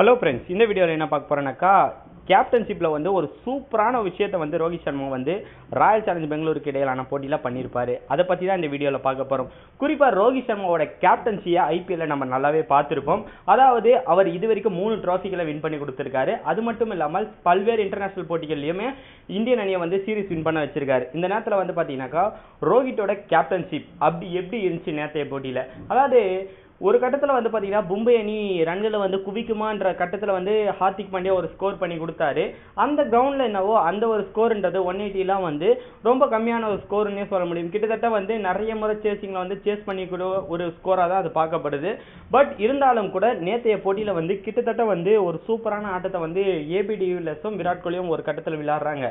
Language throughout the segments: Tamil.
ஹலோ ஃப்ரெண்ட்ஸ் இந்த வீடியோவில் என்ன பார்க்க போகிறேன்னாக்கா கேப்டன்ஷிப்பில் வந்து ஒரு சூப்பரான விஷயத்தை வந்து ரோஹித் சர்மா வந்து ராயல் சேலஞ்ச் பெங்களூருக்கு இடையிலான போட்டியில் பண்ணியிருப்பார். அதை பற்றி தான் இந்த வீடியோவில் பார்க்க போகிறோம் குறிப்பாக ரோஹித் சர்மாவோட கேப்டன்சியை ஐபிஎல்ல நம்ம நல்லாவே பார்த்துருப்போம். அதாவது அவர் இது வரைக்கும் மூணு ட்ராஃபிகளை வின் பண்ணி கொடுத்துருக்காரு. அது மட்டும் இல்லாமல் பல்வேறு இன்டர்நேஷனல் போட்டிகள்லையுமே இந்தியன் அணியை வந்து சீரிஸ் வின் பண்ண வச்சிருக்காரு. இந்த நேரத்தில் வந்து பார்த்தீங்கன்னாக்கா ரோஹித்தோட கேப்டன்ஷிப் அப்படி எப்படி இருந்துச்சு நேற்றைய போட்டியில்? அதாவது ஒரு கட்டத்தில் வந்து பார்த்தீங்கன்னா மும்பை அணி ரன்களை வந்து குவிக்குமான்ற கட்டத்தில் வந்து ஹார்திக் பாண்டியா ஒரு ஸ்கோர் பண்ணி கொடுத்தாரு. அந்த கிரவுண்டில் என்னவோ அந்த ஒரு ஸ்கோர்ன்றது ஒன் எயிட்டிலாம் வந்து ரொம்ப கம்மியான ஒரு ஸ்கோர்னே சொல்ல முடியும். கிட்டத்தட்ட வந்து நிறைய முறை சேசிங்கில் வந்து சேஸ் பண்ணி கூட ஒரு ஸ்கோராக தான் அது பார்க்கப்படுது. பட் இருந்தாலும் கூட நேற்றைய போட்டியில் வந்து கிட்டத்தட்ட வந்து ஒரு சூப்பரான ஆட்டத்தை வந்து ஏபிடியூலஸும் விராட் கோலியும் ஒரு கட்டத்தில் விளையாடுறாங்க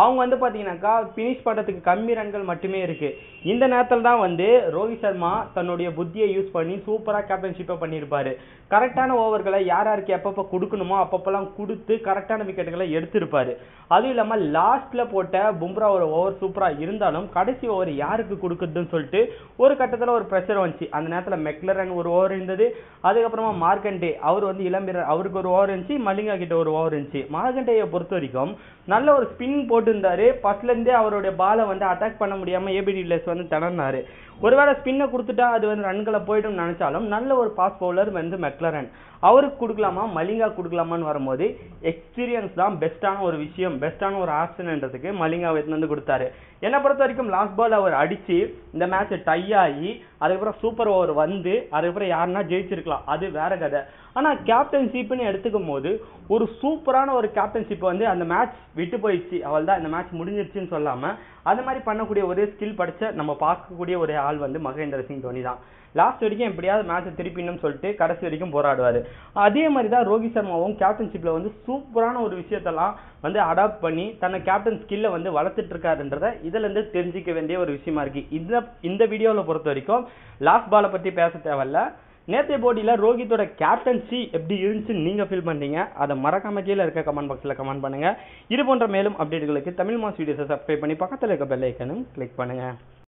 அவங்க வந்து பார்த்தீங்கன்னாக்கா ஃபினிஷ் பண்ணுறதுக்கு கம்மி ரன்கள் மட்டுமே இருக்குது இந்த நேரத்தில் தான் வந்து ரோஹித் சர்மா தன்னுடைய புத்தியை யூஸ் பண்ணி சூப்பர் சூப்பராக கேப்டன்ஷிப்பை பண்ணியிருப்பாரு. கரெக்டான ஓவர்களை யார் யாருக்கு எப்பப்போ கொடுக்கணுமோ அப்பப்போலாம் கொடுத்து கரெக்டான விக்கெட்டுகளை எடுத்திருப்பாரு. அதுவும் இல்லாமல் லாஸ்ட்ல போட்ட பும்ரா ஒரு ஓவர் சூப்பராக இருந்தாலும் கடைசி ஓவர் யாருக்கு கொடுக்குறதுன்னு சொல்லிட்டு ஒரு கட்டத்தில் ஒரு ப்ரெஷர் வந்துச்சு. அந்த நேரத்தில் மெக்லரன் ஒரு ஓவர் இருந்தது. அதுக்கப்புறமா மார்க்கண்டே அவர் வந்து இளம்பிரர் அவருக்கு ஒரு ஓவர் இருந்துச்சு. மலிங்கா கிட்ட ஒரு ஓவர் இருந்துச்சு. மார்க்கண்டேயை பொறுத்த வரைக்கும் நல்ல ஒரு ஸ்பின் போட்டிருந்தாரு. ஃபர்ஸ்ட்லேருந்தே அவருடைய பாலை வந்து அட்டாக் பண்ண முடியாமல் ஏபிடி வில்லர்ஸ் வந்து திணறினாரு. ஒருவேளை ஸ்பின்னை கொடுத்துட்டா அது வந்து ரன்களை போயிடும் நினைச்சாலும் நல்ல ஒரு பாஸ் பவுலர் வந்து மெக்லரன் அவருக்கு கொடுக்கலாமா? மலிங்கா கொடுக்கலாமான்னு வரும்போது எக்ஸ்பீரியன்ஸ் தான் பெஸ்ட்டான ஒரு விஷயம் பெஸ்ட்டான ஒரு ஆப்ஷன்ன்றதுக்கு மலிங்கா எடுத்து வந்து கொடுத்தாரு. என்னை பொறுத்த வரைக்கும் லாஸ்ட் பால் அவர் அடிச்சு இந்த மேட்ச் டை ஆகி அதுக்கப்புறம் சூப்பர் ஓவர் வந்து அதுக்கப்புறம் யாருன்னா ஜெயிச்சிருக்கலாம். அது வேற கதை. ஆனால் கேப்டன்ஷிப்னு எடுத்துக்கும் போது ஒரு சூப்பரான ஒரு கேப்டன்ஷிப் வந்து அந்த மேட்ச் விட்டு போயிடுச்சு. அவள் தான் இந்த மேட்ச் முடிஞ்சிருச்சுன்னு சொல்லாமல் அது மாதிரி பண்ணக்கூடிய ஒரே ஸ்கில் படித்த நம்ம பார்க்கக்கூடிய ஒரு ஆள் வந்து மகேந்திர சிங் தோனி தான். லாஸ்ட் வரைக்கும் எப்படியாவது மேட்சை திருப்பினும் சொல்லிட்டு கடைசி வரைக்கும் போராடுவார். அதே மாதிரி தான் ரோஹித் சர்மாவும் கேப்டன்ஷிப்பில் வந்து சூப்பரான ஒரு விஷயத்தெல்லாம் வந்து அடாப்ட் பண்ணி தன்னை கேப்டன் ஸ்கில்லை வந்து வளர்த்துட்டு இருக்காருன்றத இதுலேருந்து தெரிஞ்சிக்க வேண்டிய ஒரு விஷயமா இருக்கு. இந்த இந்த வீடியோவில் பொறுத்த வரைக்கும் லாஸ்ட் பாலை பற்றி பேச தேவையில்ல. நேற்றைய போட்டியில் ரோஹித்தோட கேப்டன்சி எப்படி இருந்துச்சுன்னு நீங்கள் ஃபீல் பண்ணீங்க அதை மறக்காம கீழே இருக்க கமெண்ட் பாக்ஸில் கமெண்ட் பண்ணுங்கள் இது போன்ற மேலும் அப்டேட்டுகளுக்கு தமிழ் மாஸ் வீடியோஸை சப்ஸ்கிரைப் பண்ணி பக்கத்தில் இருக்க பெல் ஐக்கனும் கிளிக் பண்ணுங்கள்